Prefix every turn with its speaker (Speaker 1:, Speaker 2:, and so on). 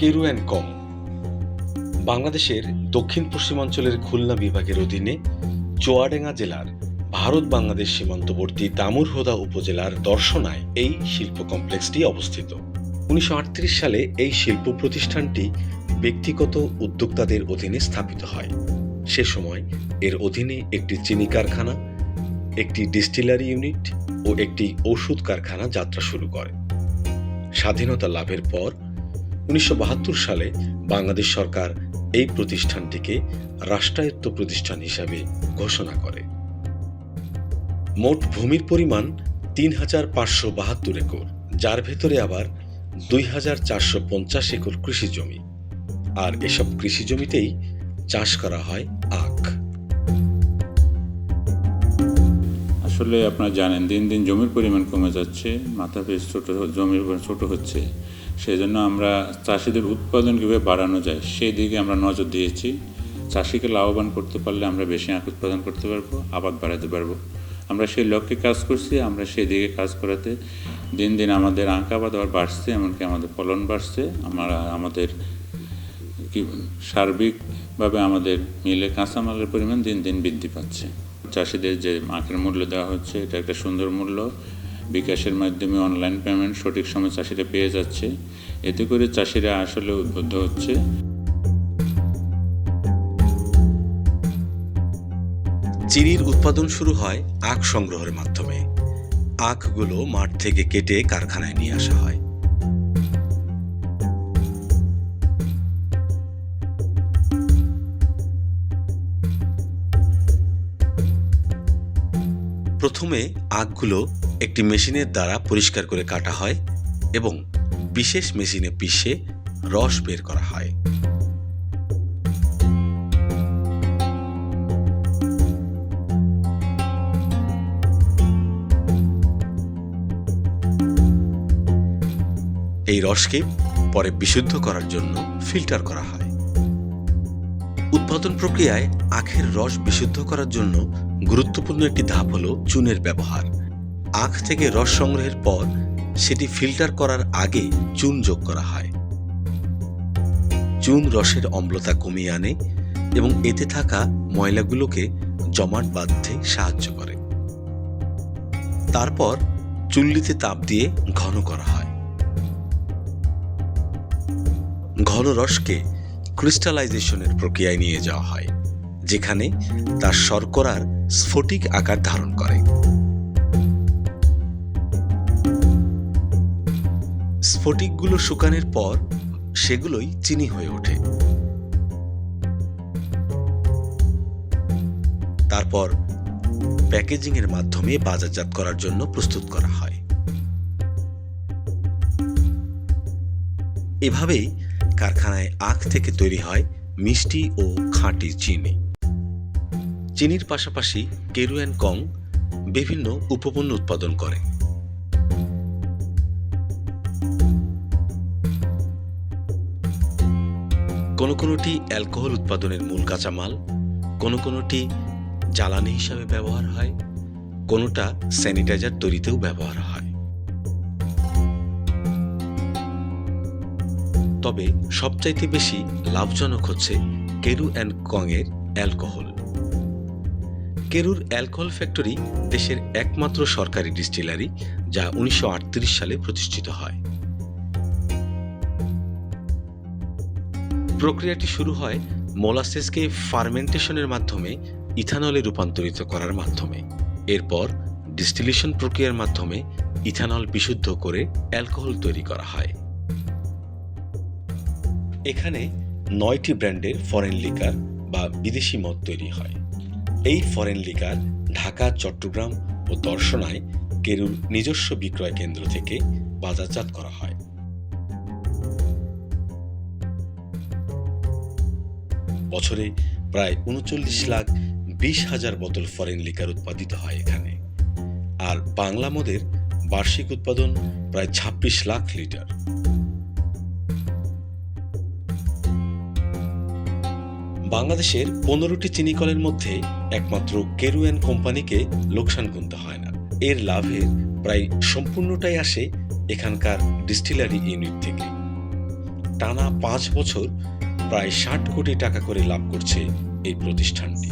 Speaker 1: Carew and কম বাংলাদেশের দক্ষিণ পশ্চিমাঞ্চলের খুলনা বিভাগের অধীনে চুয়াডাঙ্গা জেলার ভারত বাংলাদেশ সীমান্তবর্তী দামুরহোদা উপজেলার দর্শনায় এই শিল্প কমপ্লেক্সটি অবস্থিত। উনিশশো আটত্রিশ সালে এই শিল্প প্রতিষ্ঠানটি ব্যক্তিগত উদ্যোক্তাদের অধীনে স্থাপিত হয়। সে সময় এর অধীনে একটি চিনি কারখানা, একটি ডিস্টিলারি ইউনিট ও একটি ওষুধ কারখানা যাত্রা শুরু করে। স্বাধীনতা লাভের পর উনিশশো বাহাত্তর সালে বাংলাদেশ সরকার এই প্রতিষ্ঠানটিকে রাষ্ট্রায়ত্ত প্রতিষ্ঠান হিসাবে ঘোষণা করে। মোট ভূমির পরিমাণ তিন হাজার পাঁচশো বাহাত্তর একর, যার ভেতরে আবার দুই হাজার চারশো পঞ্চাশ একর কৃষি জমি আর এসব কৃষি জমিতেই চাষ করা হয় আখ।
Speaker 2: আসলে আপনারা জানেন, দিন দিন জমির পরিমাণ কমে যাচ্ছে, মাথা পিস ছোট জমির ছোটো হচ্ছে। সেই জন্য আমরা চাষিদের উৎপাদন কীভাবে বাড়ানো যায় সেই দিকে আমরা নজর দিয়েছি। চাষিকে লাভবান করতে পারলে আমরা বেশি আখ উৎপাদন করতে পারব, আবাদ বাড়াতে পারব। আমরা সেই লক্ষ্যে কাজ করছি, আমরা সেই দিকে কাজ করাতে দিন দিন আমাদের আখ আবাদ আবার বাড়ছে, এমনকি আমাদের ফলন বাড়ছে। আমরা আমাদের কি সার্বিকভাবে আমাদের মিলে কাঁচামালের পরিমাণ দিন দিন বৃদ্ধি পাচ্ছে। চাষিদের যে আখের মূল্য দেওয়া হচ্ছে, এটা একটা সুন্দর মূল্য। বিকাশের মাধ্যমে অনলাইন পেমেন্ট সঠিক সময় চাষিরা পেয়ে যাচ্ছে। এতে করে চাষিরা আসলে উদ্বুদ্ধ হচ্ছে।
Speaker 1: চিনির উৎপাদন শুরু হয় আখ সংগ্রহের মাধ্যমে। আখগুলো মাঠ থেকে কেটে কারখানায় নিয়ে আসা হয়। প্রথমে আখগুলো একটি মেশিনের দ্বারা পরিষ্কার করে কাটা হয় এবং বিশেষ মেশিনে পিষে রস বের করা হয়। এই রসকে পরে বিশুদ্ধ করার জন্য ফিল্টার করা হয়। উৎপাদন প্রক্রিয়ায় আখের রস বিশুদ্ধ করার জন্য গুরুত্বপূর্ণ একটি ধাপ হল চুনের ব্যবহার। আখ থেকে রস সংগ্রহের পর সেটি ফিল্টার করার আগে চুন যোগ করা হয়। চুন রসের অম্লতা কমিয়ে আনে এবং এতে থাকা ময়লাগুলোকে জমাট বাঁধতে সাহায্য করে। তারপর চুল্লিতে তাপ দিয়ে ঘন করা হয়। ঘন রসকে ক্রিস্টালাইজেশনের প্রক্রিয়ায় নিয়ে যাওয়া হয়, যেখানে তার শর্করার স্ফটিক আকার ধারণ করে। স্ফটিকগুলো শুকানোর পর সেগুলোই চিনি হয়ে ওঠে। তারপর প্যাকেজিং এর মাধ্যমে বাজারজাত করার জন্য প্রস্তুত করা হয়। এভাবেই কারখানায় আখ থেকে তৈরি হয় মিষ্টি ও খাঁটি চিনি। চিনির পাশাপাশি কেরু অ্যান্ড কং বিভিন্ন উপপণ্য উৎপাদন করে। কোনো কোনোটি অ্যালকোহল উৎপাদনের মূল কাঁচামাল, কোনো কোনোটি জ্বালানি হিসাবে ব্যবহার হয়, কোনোটা স্যানিটাইজার তৈরিতেও ব্যবহার হয়। তবে সবচাইতে বেশি লাভজনক হচ্ছে কেরু অ্যান্ড কংয়ের অ্যালকোহল। কেরুর অ্যালকোহল ফ্যাক্টরি দেশের একমাত্র সরকারি ডিস্টিলারি, যা উনিশশো আটত্রিশ সালে প্রতিষ্ঠিত হয়। প্রক্রিয়াটি শুরু হয় মোলাসেসকে ফার্মেন্টেশনের মাধ্যমে ইথানলে রূপান্তরিত করার মাধ্যমে। এরপর ডিস্টিলেশন প্রক্রিয়ার মাধ্যমে ইথানল বিশুদ্ধ করে অ্যালকোহল তৈরি করা হয়। এখানে নয়টি ব্র্যান্ডের ফরেন লিকার বা বিদেশি মদ তৈরি হয়। এই ফরেন লিকার ঢাকা, চট্টগ্রাম ও দর্শনায় কেরুর নিজস্ব বিক্রয় কেন্দ্র থেকে বাজারজাত করা হয়। বছরে প্রায় উনচল্লিশ লাখ বিশ হাজার বোতল ফরেন লিকার উৎপাদিত হয় এখানে। আর বাংলা মদের বার্ষিক উৎপাদন প্রায় ছাব্বিশ লাখ লিটার। বাংলাদেশের পনেরোটি চিনিকলের মধ্যে একমাত্র কেরুয়ান কোম্পানিকে লোকসান গুনতে হয় না। এর লাভের প্রায় সম্পূর্ণটাই আসে এখানকার ডিস্টিলারি ইউনিট থেকে। টানা পাঁচ বছর প্রায় ষাট কোটি টাকা করে লাভ করছে এই প্রতিষ্ঠানটি।